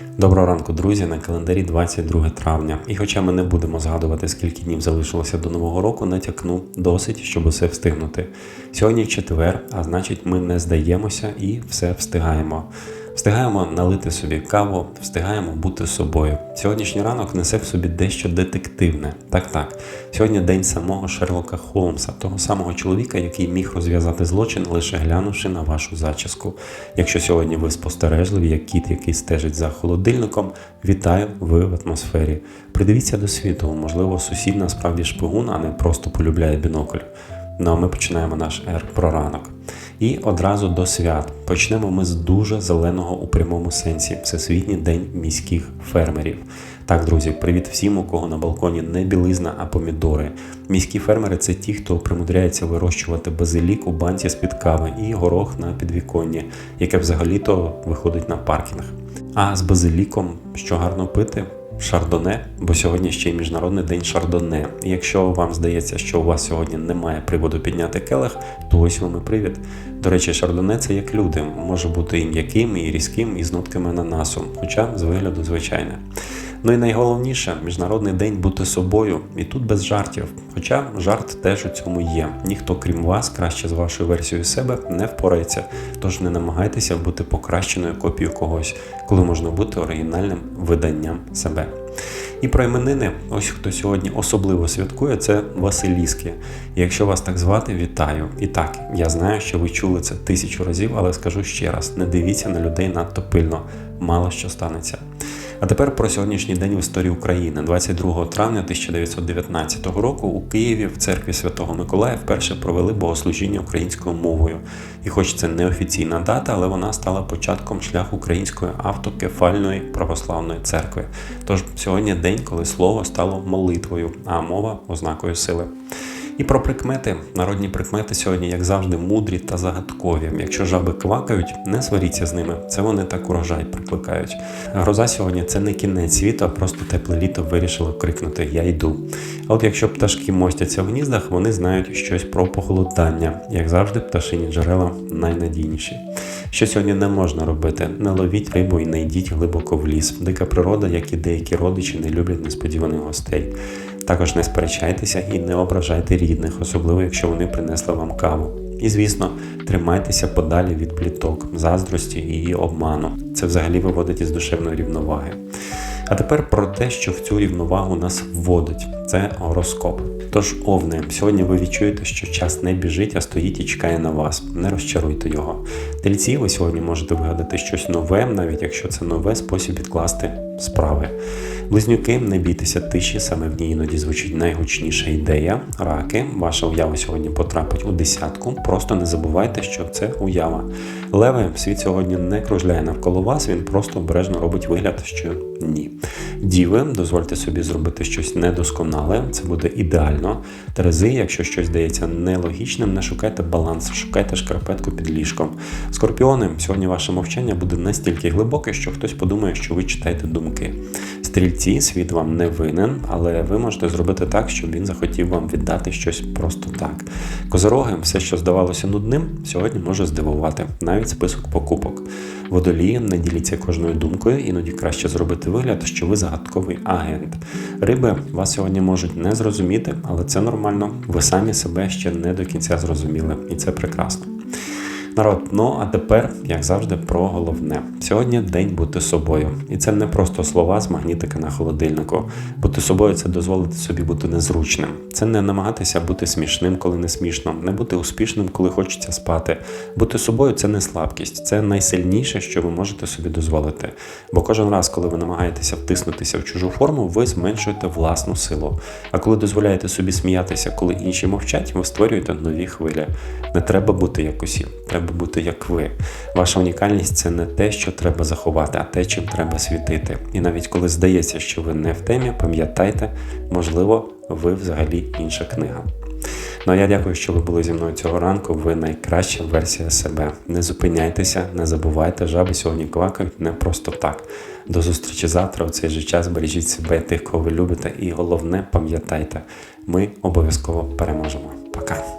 Доброго ранку, друзі! На календарі 22 травня. І хоча ми не будемо згадувати, скільки днів залишилося до нового року, натякну досить, щоб усе встигнути. Сьогодні четвер, а значить, ми не здаємося і все встигаємо. Встигаємо налити собі каву, встигаємо бути собою. Сьогоднішній ранок несе в собі дещо детективне. Так, так. Сьогодні день самого Шерлока Холмса, того самого чоловіка, який міг розв'язати злочин, лише глянувши на вашу зачіску. Якщо сьогодні ви спостережливі, як кіт, який стежить за холодильником, вітаю, ви в атмосфері. Придивіться до світу, можливо, сусід насправді шпигун, а не просто полюбляє бінокль. Ну а ми починаємо наш ер про ранок. І одразу до свят. Почнемо ми з дуже зеленого у прямому сенсі Всесвітній день міських фермерів. Так, друзі, привіт всім, у кого на балконі не білизна, а помідори. Міські фермери це ті, хто примудряється вирощувати базилік у банці з-під кави і горох на підвіконні, яке взагалі-то виходить на паркінг. А з базиліком, що гарно пити, Шардоне, бо сьогодні ще й міжнародний день шардоне. І якщо вам здається, що у вас сьогодні немає приводу підняти келих, то ось вам і привід. До речі, шардоне це як люди, може бути і м'яким, і різким, і з нотками ананасу, хоча з вигляду звичайне. Ну і найголовніше міжнародний день бути собою, і тут без жартів. Хоча жарт теж у цьому є. Ніхто, крім вас, краще з вашою версією себе не впорається. Тож не намагайтеся бути покращеною копією когось, коли можна бути оригінальним виданням себе. І про іменини, ось хто сьогодні особливо святкує, це Василіски. І якщо вас так звати, вітаю. І так, я знаю, що ви чули це тисячу разів, але скажу ще раз: не дивіться на людей надто пильно, мало що станеться. А тепер про сьогоднішній день в історії України, 22 травня 1919 року, у Києві в церкві Святого Миколая вперше провели богослужіння українською мовою. І хоч це не офіційна дата, але вона стала початком шляху української автокефальної православної церкви. Тож сьогодні день, коли слово стало молитвою, а мова ознакою сили. І про прикмети. Народні прикмети сьогодні, як завжди, мудрі та загадкові. Якщо жаби квакають, не сваріться з ними. Це вони так урожай прикликають. Гроза сьогодні це не кінець світу, а просто тепле літо вирішило крикнути Я йду. А от якщо пташки мостяться в гніздах, вони знають щось про похолодання. Як завжди, пташині джерела найнадійніші. Що сьогодні не можна робити? Не ловіть рибу і не йдіть глибоко в ліс. Дика природа, як і деякі родичі, не люблять несподіваних гостей. Також не сперечайтеся і не ображайте рідних, особливо якщо вони принесли вам каву. І, звісно, тримайтеся подалі від пліток, заздрості і обману. Це взагалі виводить із душевної рівноваги. А тепер про те, що в цю рівновагу нас вводить, це гороскоп. Тож, овни, сьогодні ви відчуєте, що час не біжить, а стоїть і чекає на вас. Не розчаруйте його. Тельці, ви сьогодні можете вигадати щось нове, навіть якщо це нове спосіб відкласти справи. Близнюки, не бійтеся тиші, саме в ній іноді звучить найгучніша ідея. Раки, ваша уява сьогодні потрапить у десятку. Просто не забувайте, що це уява. Леви, світ сьогодні не кружляє навколо вас, він просто обережно робить вигляд, що ні. Діви, дозвольте собі зробити щось недосконале, це буде ідеально. Терези, якщо щось здається нелогічним, не шукайте баланс, шукайте шкарпетку під ліжком. Скорпіони, сьогодні ваше мовчання буде настільки глибоке, що хтось подумає, що ви читаєте думки. Стрільці, світ вам не винен, але ви можете зробити так, щоб він захотів вам віддати щось просто так. Козороги, все, що здавалося нудним, сьогодні може здивувати, навіть список покупок. Водолії, не діліться кожною думкою, іноді краще зробити вигляд, що ви загадковий агент. Риби вас сьогодні можуть не зрозуміти, але це нормально. Ви самі себе ще не до кінця зрозуміли, і це прекрасно. Народ, ну а тепер, як завжди, про головне. Сьогодні день бути собою. І це не просто слова з магнітика на холодильнику. Бути собою це дозволити собі бути незручним. Це не намагатися бути смішним, коли не смішно, не бути успішним, коли хочеться спати. Бути собою це не слабкість, це найсильніше, що ви можете собі дозволити. Бо кожен раз, коли ви намагаєтеся втиснутися в чужу форму, ви зменшуєте власну силу. А коли дозволяєте собі сміятися, коли інші мовчать, ви створюєте нові хвилі. Не треба бути як усі, треба бути як ви. Ваша унікальність це не те, що треба заховати, а те, чим треба світити. І навіть коли здається, що ви не в темі, пам'ятайте, можливо, ви взагалі інша книга. Ну а я дякую, що ви були зі мною цього ранку. Ви найкраща версія себе. Не зупиняйтеся, не забувайте, жаби сьогодні квакають не просто так. До зустрічі завтра. У цей же час бережіть себе, тих, кого ви любите, і головне, пам'ятайте, ми обов'язково переможемо. Пока.